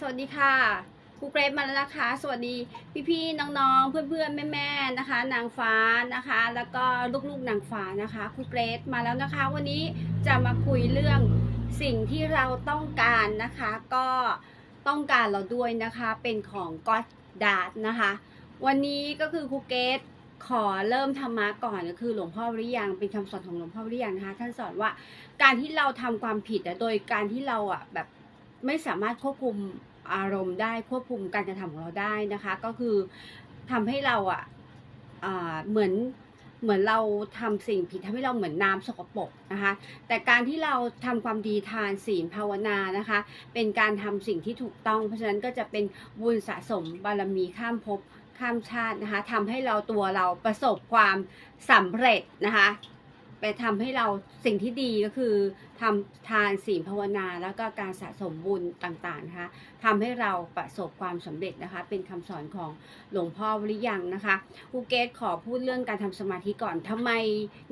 สวัสดีค่ะครูเกรซมาแล้วนะคะ สวัสดีพี่ๆน้องๆ เพื่อนๆแม่ๆนะคะ นางฟ้านะคะ แล้วก็ลูกๆนางฟ้านะคะครูเกรซมาแล้วนะคะ วันนี้จะมาคุยเรื่องสิ่งที่เราต้องการนะคะ ก็ต้องการเราด้วยนะคะเป็นของก็อดดาดนะคะ วันนี้ก็คือครูเกรซขอเริ่มธรรมะก่อนก็คือหลวงพ่อวิริยังเป็นคำสอนของหลวงพ่อวิริยังนะคะ ท่านสอนว่าการที่เราทำความผิดโดยการที่เราอะแบบ ไม่สามารถควบคุมอารมณ์ได้ควบคุมการกระทำของเราได้นะคะ ก็คือทำให้เราอะอ่าเหมือนเหมือนเราทำสิ่งผิดทำให้เราเหมือนน้ำสกปรกนะคะ แต่การที่เราทำความดีทานศีลภาวนานะคะ เป็นการทำสิ่งที่ถูกต้อง เพราะฉะนั้นก็จะเป็นบุญสะสมบารมีข้ามภพข้ามชาตินะคะทำให้เราตัวเราประสบความสำเร็จนะคะ ทำให้เราสิ่งที่ดีก็คือทำทานศีลภาวนา แล้วก็การสะสมบุญต่างๆนะคะทำให้เราประสบความสำเร็จนะคะ เป็นคำสอนของหลวงพ่อวริยังนะคะครูเกตขอพูดเรื่องการทำสมาธิก่อนทำไม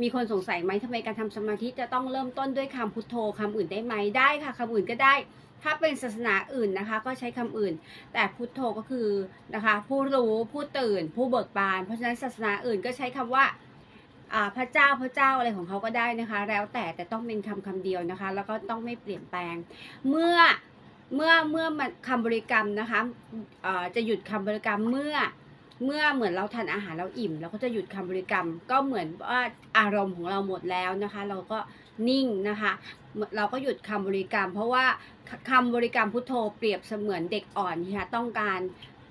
มีคนสงสัยไหมทำไมการทำสมาธิจะต้องเริ่มต้นด้วยคำพุทโธคำอื่นได้ไหมได้ค่ะคำอื่นก็ได้ถ้าเป็นศาสนาอื่นนะคะ ก็ใช้คำอื่น แต่พุทโธก็คือนะคะ ผู้รู้ผู้ตื่นผู้เบิกบาน เพราะฉะนั้นศาสนาอื่นก็ใช้คำว่าอ่า พระเจ้าพระเจ้าอะไรของเขาก็ได้นะคะ แล้วแต่แต่ต้องเป็นคำคำเดียวนะคะ แล้วก็ต้องไม่เปลี่ยนแปลง เมื่อเมื่อเมื่อคำบริกรรมนะคะจะหยุดคำบริกรรมเมื่อเมื่อเหมือนเราทานอาหารเราอิ่มเราก็จะหยุดคำบริกรรม ก็เหมือนว่าอารมณ์ของเราหมดแล้วนะคะ เราก็นิ่งนะคะ เราก็หยุดคำบริกรรม เพราะว่าคำบริกรรมพุทโธเปรียบเสมือนเด็กอ่อนค่ะต้องการ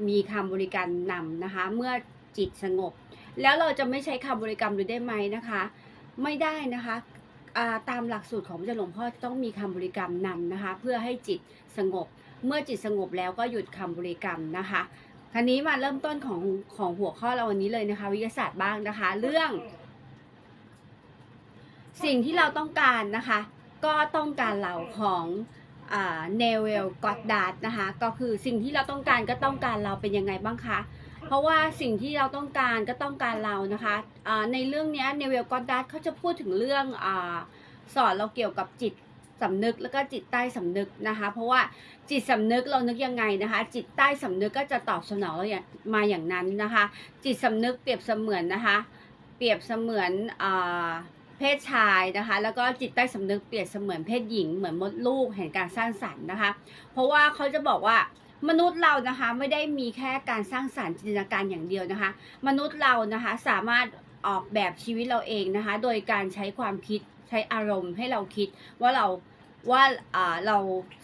มีคำบริกรรมนำนะคะ เมื่อจิตสงบ แล้วเราจะไม่ใช้คำบริกรรมเลยได้ไหมนะคะ ไม่ได้นะคะาตามหลักสูตรของพระหลวงพ่อต้องมีคำบริกรรมนำนะคะ เพื่อให้จิตสงบ เมื่อจิตสงบแล้วก็หยุดคำบริกรรมนะคะคราวนี้มาเริ่มต้นของของหัวข้อเราวันนี้เลยนะคะ วิทยาศาสตร์บ้างนะคะ เรื่อง สิ่งที่เราต้องการนะคะ ก็ต้องการเราของเนเวลกอดดาร์ดนะคะ ก็คือสิ่งที่เราต้องการก็ต้องการเราเป็นยังไงบ้างคะ ราะว่าสิ่งที่เราต้องการก็ต้องการเรานะคะะในเรื่องนี้เนเวลกอดดัตเขาจะพูดถึงเรื่องอสอนเราเกี่ยวกับจิตสำนึกแล้วก็จิตใต้สำนึกนะคะ เพราะว่าจิตสำนึกเรานึกยังไงนะคะ จิตใต้สำนึกก็จะตอบสนองเราอย่างมาอย่างนั้นนะคะ จิตสำนึกเปรียบเสมือนนะคะ เปรียบเสมือนเพศชายนะคะ แล้วก็จิตใต้สำนึกเปรียบเสมือนเพศหญิงเหมือนมดลูกแห่งการสร้างสรรค์นะคะ เพราะว่าเขาจะบอกว่า มนุษย์เรานะคะไม่ได้มีแค่การสร้างสรรค์จินตนาการอย่างเดียวนะคะ มนุษย์เรานะคะสามารถออกแบบชีวิตเราเองนะคะ โดยการใช้ความคิดใช้อารมณ์ให้เราคิดว่าเรา ว่าเรา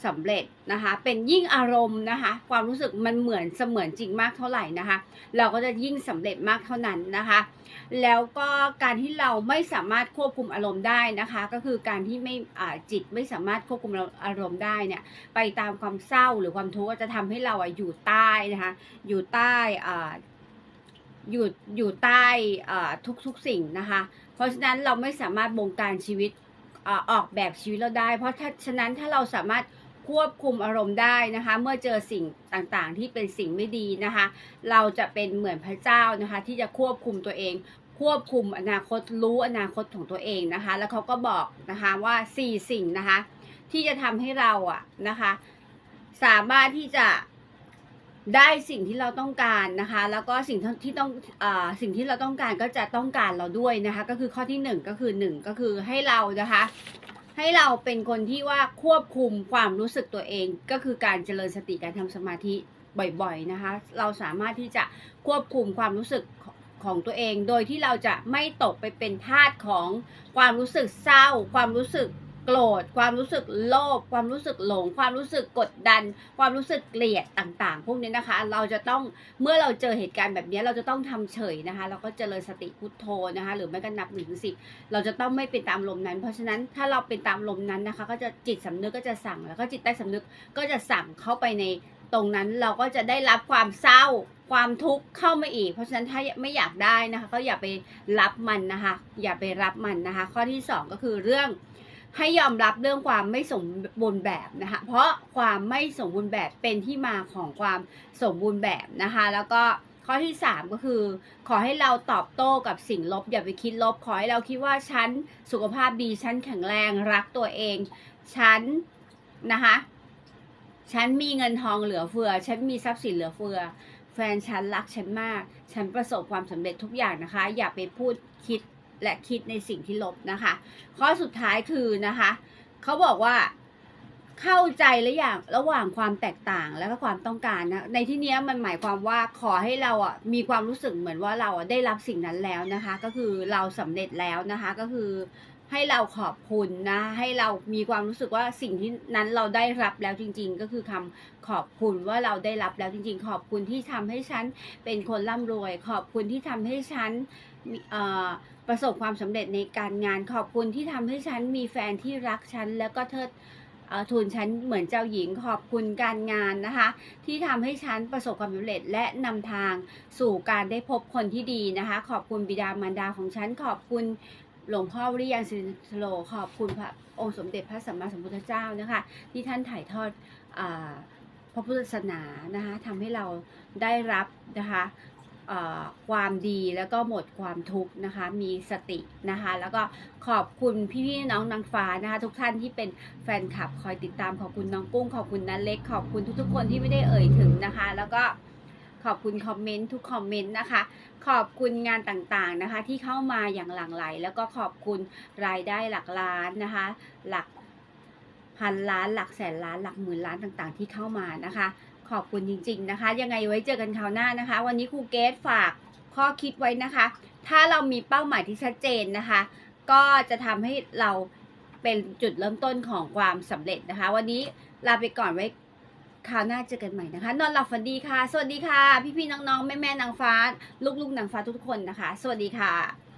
สำเร็จนะคะ เป็นยิ่งอารมณ์นะคะ ความรู้สึกมันเหมือนเสมือนจริงมากเท่าไหร่นะคะ เราก็จะยิ่งสำเร็จมากเท่านั้นนะคะ แล้วก็การที่เราไม่สามารถควบคุมอารมณ์ได้นะคะ ก็คือการที่ไม่จิตไม่สามารถควบคุมอารมณ์ได้เนี่ยไปตามความเศร้าหรือความทุกข์จะทำให้เราอยู่ใต้นะคะอยู่ใต้อยู่อยู่ใต้ทุกทุกสิ่งนะคะ เพราะฉะนั้นเราไม่สามารถบงการชีวิต ออกแบบชีวิตเราได้ เพราะถ้าฉะนั้นถ้าเราสามารถควบคุมอารมณ์ได้นะคะ เมื่อเจอสิ่งต่างๆ ที่เป็นสิ่งไม่ดีนะคะ เราจะเป็นเหมือนพระเจ้านะคะ ที่จะควบคุมตัวเอง ควบคุมอนาคตรู้อนาคตของตัวเองนะคะ แล้วเขาก็บอกนะคะว่า4สิ่งนะคะ ที่จะทำให้เราอะนะคะ สามารถที่จะ ได้สิ่งที่เราต้องการนะคะ แล้วก็สิ่งที่ต้องอสิ่งที่เราต้องการก็จะต้องการเราด้วยนะคะ ก็คือข้อที่1ก็คือ1ก็คือให้เรานะคะ ให้เราเป็นคนที่ว่าควบคุมความรู้สึกตัวเอง ก็คือการเจริญสติการทำสมาธิบ่อยๆนะคะ เราสามารถที่จะควบคุมความรู้สึกของตัวเอง โดยที่เราจะไม่ตกไปเป็นทาสของความรู้สึกเศร้า ความรู้สึก โกรธ ความรู้สึกโลภความรู้สึกหลง ความรู้สึกกดดัน ความรู้สึกเกลียดต่างๆ พวกนี้นะคะ เราจะต้องเมื่อเราเจอเหตุการณ์แบบนี้เราจะต้องทำเฉยนะคะ เราก็เจริญสติพุทโธนะคะ หรือไม่ก็นับหนึ่งถึงสิบเราจะต้องไม่เป็นตามลมนั้น เพราะฉะนั้นถ้าเราเป็นตามลมนั้นนะคะ ก็จะจิตสำนึกก็จะสั่งแล้วก็จิตใต้สำนึกก็จะสั่งเข้าไปในตรงนั้นเราก็จะได้รับความเศร้าความทุกข์เข้ามาอีก เพราะฉะนั้นถ้าไม่อยากได้นะคะ ก็อย่าไปรับมันนะคะ อย่าไปรับมันนะคะ ข้อที่ 2 ก็คือเรื่อง ให้ยอมรับเรื่องความไม่สมบูรณ์แบบนะคะเพราะความไม่สมบูรณ์แบบเป็นที่มาของความสมบูรณ์แบบนะคะ แล้วก็ข้อที่ 3 ก็คือ ขอให้เราตอบโต้กับสิ่งลบ อย่าไปคิดลบ ขอให้เราคิดว่าฉันสุขภาพดีฉันแข็งแรงรักตัวเองฉันนะคะฉันมีเงินทองเหลือเฟือ ฉันมีทรัพย์สินเหลือเฟือ แฟนฉันรักฉันมาก ฉันประสบความสำเร็จทุกอย่างนะคะ อย่าไปพูดคิด และคิดในสิ่งที่ลบนะคะ ข้อสุดท้ายคือนะคะเขาบอกว่าเข้าใจและอย่างระหว่างความแตกต่างและก็ความต้องการนะในที่นี้มันหมายความว่าขอให้เราอะมีความรู้สึกเหมือนว่าเราอะได้รับสิ่งนั้นแล้วนะคะ ก็คือเราสำเร็จแล้วนะคะก็คือให้เราขอบคุณนะ ให้เรามีความรู้สึกว่าสิ่งที่นั้นเราได้รับแล้วจริง ๆ ก็คือคำขอบคุณว่าเราได้รับแล้วจริง ๆ ขอบคุณที่ทำให้ฉันเป็นคนร่ำรวย ขอบคุณที่ทำให้ฉัน ประสบความสำเร็จในการงานขอบคุณที่ทำให้ฉันมีแฟนที่รักฉันแล้วก็เทิดเอ่อทูนฉันเหมือนเจ้าหญิงขอบคุณการงานนะคะ ที่ทำให้ฉันประสบความสำเร็จและนำทางสู่การได้พบคนที่ดีนะคะ ขอบคุณบิดามารดาของฉันขอบคุณหลวงพ่อวิริยังสิริสโลขอบคุณพระองค์สมเด็จพระสัมมาสัมพุทธเจ้านะคะ ที่ท่านถ่ายทอดอพระพุทธศาสนานะคะทำให้เราได้รับนะคะ ความดีแล้วก็หมดความทุกข์นะคะ มีสตินะคะ แล้วก็ขอบคุณพี่ๆน้องนางฟ้านะคะ ทุกท่านที่เป็นแฟนคลับคอยติดตามขอบคุณน้องกุ้ง ขอบคุณนันเล็ก ขอบคุณทุกๆ คนที่ไม่ได้เอ่ยถึงนะคะ แล้วก็ขอบคุณคอมเมนต์ทุกคอมเมนต์นะคะ ขอบคุณงานต่างๆนะคะ ที่เข้ามาอย่างหลั่งไหล แล้วก็ขอบคุณรายได้หลักล้านนะคะ หลักพันล้านหลักแสนล้านหลักหมื่นล้านต่างๆ ที่เข้ามานะคะ ขอบคุณจริง ๆนะคะ ยังไงไว้เจอกันคราวหน้านะคะ วันนี้ครูเกสฝากข้อคิดไว้นะคะ ถ้าเรามีเป้าหมายที่ชัดเจนนะคะ ก็จะทำให้เราเป็นจุดเริ่มต้นของความสำเร็จนะคะ วันนี้ลาไปก่อนไว้คราวหน้าเจอกันใหม่นะคะ นอนหลับฝันดีค่ะ สวัสดีค่ะ พี่ๆน้องๆแม่ๆนางฟ้า ลูกๆนางฟ้าทุกคนนะคะ สวัสดีค่ะ